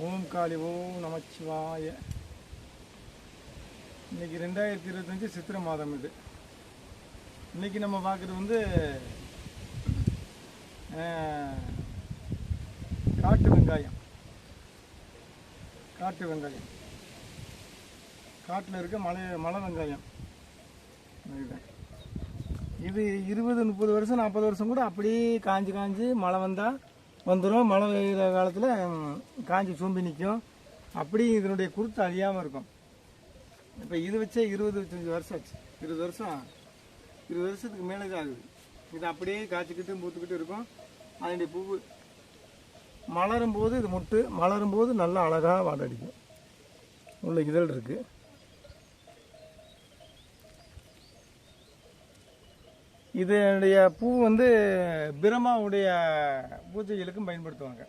ஓம் காளி ஓம் நமச்சிவாய இன்னைக்கு ரெண்டாயிரத்தி இருபத்தஞ்சி சித்திரை மாதம் இது. இன்னைக்கு நம்ம பார்க்குறது வந்து காட்டு வெங்காயம். காட்டு வெங்காயம். காட்டில் இருக்க மலை மலை வெங்காயம். இதுதான். இது இருபது முப்பது வருஷம் நாற்பது வருஷம் கூட அப்படியே காஞ்சி காஞ்சி மழை வந்தால் வந்துடும் மழை பெய்கிற காலத்தில் காஞ்சி சூம்பி நிற்கும் அப்படி இதனுடைய குருத்து அழியாமல் இருக்கும். இப்போ இது வச்சே இருபது இருபத்தஞ்சி வருஷம் ஆச்சு. இருபது வருஷம் இருபது வருஷத்துக்கு மேலே தான் ஆகுது. இது அப்படியே காய்ச்சிக்கிட்டு பூத்துக்கிட்டு இருக்கும். அதனுடைய பூவு மலரும் போது இது முட்டு மலரும் போது நல்லா அழகாக வாடடிக்கும். உள்ள இதழ் இருக்குது இதனுடைய பூ வந்து பிரம்மாவுடைய பூஜைகளுக்கும் பயன்படுத்துவாங்க.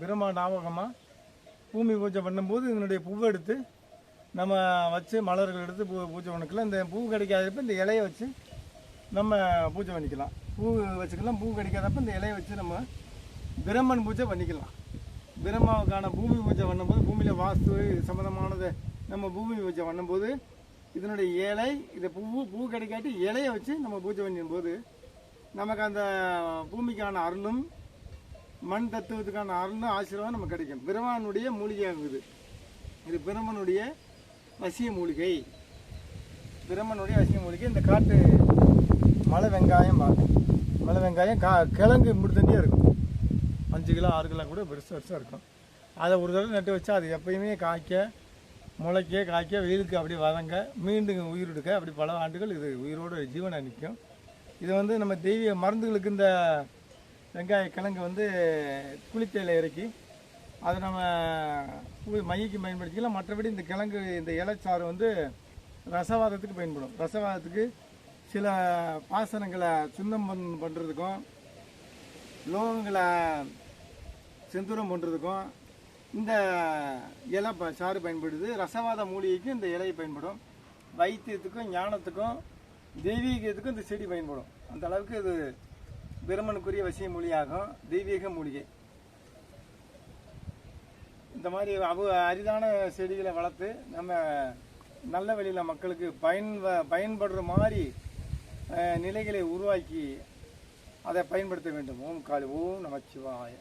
பிரம்மா ஞாபகமாக பூமி பூஜை பண்ணும்போது இதனுடைய பூவை எடுத்து நம்ம வச்சு மலர்கள் எடுத்து பூ பூஜை பண்ணிக்கலாம். இந்த பூ கிடைக்காதப்ப இந்த இலையை வச்சு நம்ம பூஜை பண்ணிக்கலாம். பூ வச்சுக்கலாம். பூ கிடைக்காதப்ப இந்த இலையை வச்சு நம்ம பிரம்மன் பூஜை பண்ணிக்கலாம். பிரம்மாவுக்கான பூமி பூஜை பண்ணும்போது பூமியில் வாஸ்து சம்மந்தமானதை நம்ம பூமி பூஜை பண்ணும்போது இதனுடைய இலை இதை பூ பூ கிடைக்காட்டி இலையை வச்சு நம்ம பூஜை பண்ணும்போது நமக்கு அந்த பூமிக்கான அருளும் மண் தத்துவத்துக்கான அருளும் ஆசீர்வாதம் நமக்கு கிடைக்கும். பிரம்மனுடைய மூலிகையாகுது. இது பிரம்மனுடைய வசிய மூலிகை. பிரம்மனுடைய வசிய மூலிகை இந்த காட்டு மலை வெங்காயம் மலை வெங்காயம் கா கிழங்கு முடித்தண்டியாக இருக்கும். அஞ்சு கிலோ ஆறு கிலோ கூட பெருசு பெருசாக இருக்கும். அதை ஒரு தடவை நட்டு வச்சா அது எப்பயுமே காய்க்க முளைக்க காய்க்க வெயிலுக்கு அப்படியே வதங்க மீண்டும் உயிரிடுக்க அப்படி பல ஆண்டுகள் இது உயிரோடு ஜீவனை நிற்கும் இது வந்து நம்ம தெய்வீக மருந்துகளுக்கு இந்த வெங்காய கிழங்கு வந்து குளித்தையில் இறக்கி அதை நம்ம மையக்கு பயன்படுத்திக்கலாம். மற்றபடி இந்த கிழங்கு இந்த இலைச்சாறு வந்து ரசவாதத்துக்கு பயன்படும். ரசவாதத்துக்கு சில பாசனங்களை சுண்ணம் பண் பண்ணுறதுக்கும் லோகங்களை செந்தூரம் பண்ணுறதுக்கும் இந்த இலை ப சாறு பயன்படுது. ரசவாத மூலிகைக்கும் இந்த இலை பயன்படும். வைத்தியத்துக்கும் ஞானத்துக்கும் தெய்வீகத்துக்கும் இந்த செடி பயன்படும். அந்த அளவுக்கு இது பிரம்மனுக்குரிய வசிய மொழியாகும் தெய்வீக மூலிகை. இந்த மாதிரி அவ அரிதான செடிகளை வளர்த்து நம்ம நல்ல வழியில் மக்களுக்கு பயன் பயன்படுற மாதிரி நிலைகளை உருவாக்கி அதை பயன்படுத்த வேண்டும். ஓம் காலி ஓம் நமச்சிவாய.